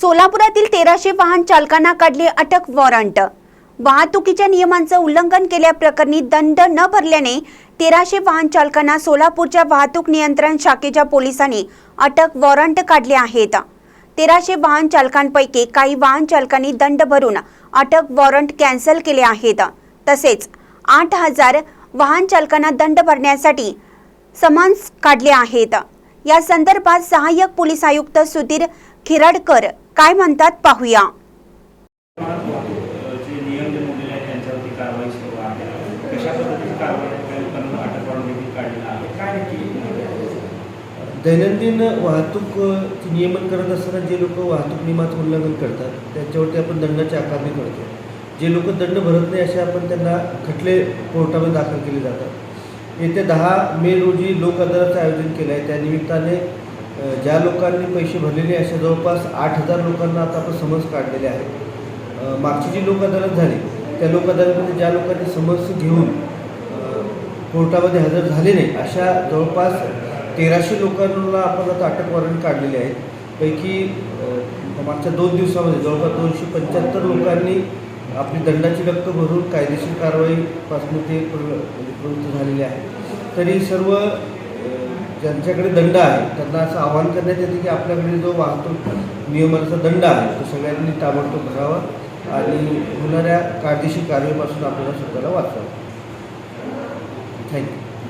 सोलापुरातील तेराशे वाहन चालकांना काढले अटक वॉरंट. वाहतुकीच्या नियमांचं उल्लंघन केल्याप्रकरणी दंड न भरल्याने तेराशे वाहन चालकांना सोलापूरच्या वाहतूक नियंत्रण शाखेच्या पोलिसांनी अटक वॉरंट काढले आहेत. तेराशे वाहन चालकांपैकी काही वाहन चालकांनी दंड भरून अटक वॉरंट कॅन्सल केले आहेत. तसेच आठ हजार वाहन चालकांना दंड भरण्यासाठी समन्स काढले आहेत. या संदर्भात सहाय्यक पोलीस आयुक्त सुधीर खिराडकर काय म्हणतात पाहूया. दैनंदिन वाहतूक नियमन करत असताना जे लोक वाहतूक नियमाचं उल्लंघन करतात त्यांच्यावरती आपण दंडाची आकारणी करतो. जे लोक दंड भरत नाही असे आपण त्यांना खटले कोर्टामध्ये दाखल केले जातात. येत्या दहा मे रोजी लोक अदालतचं आयोजन केलं आहे त्यानिमित्ताने अ, ज्या लोकांनी पैसे भरलेले अशा जवळपास आठ हजार लोकांना आता आपण समज काढलेले आहेत मागची जी लोक अदालत झाली त्या लोक अदालतमध्ये ज्या लोकांनी समज घेऊन कोर्टामध्ये हजर झाले नाही अशा जवळपास तेराशे लोकांना आपण आता अटक वॉरंट काढलेले आहेत. पैकी मागच्या दोन दिवसामध्ये जवळपास दोनशे पंच्याहत्तर लोकांनी आपली दंडाची रक्कम भरून कायदेशीर कारवाईपासून ते प्रवृत्त म्हणजे झालेले आहे तरी सर्व ज्यांच्याकडे दंड आहे त्यांना असं आवाहन करण्यात येते की आपल्याकडे जो वाहतूक नियमांचा दंड आहे तो सगळ्यांनी ताबडतोब भरावा आणि होणाऱ्या कायदेशीर कारवाईपासून आपल्याला स्वतःला वाचवावं. थँक्यू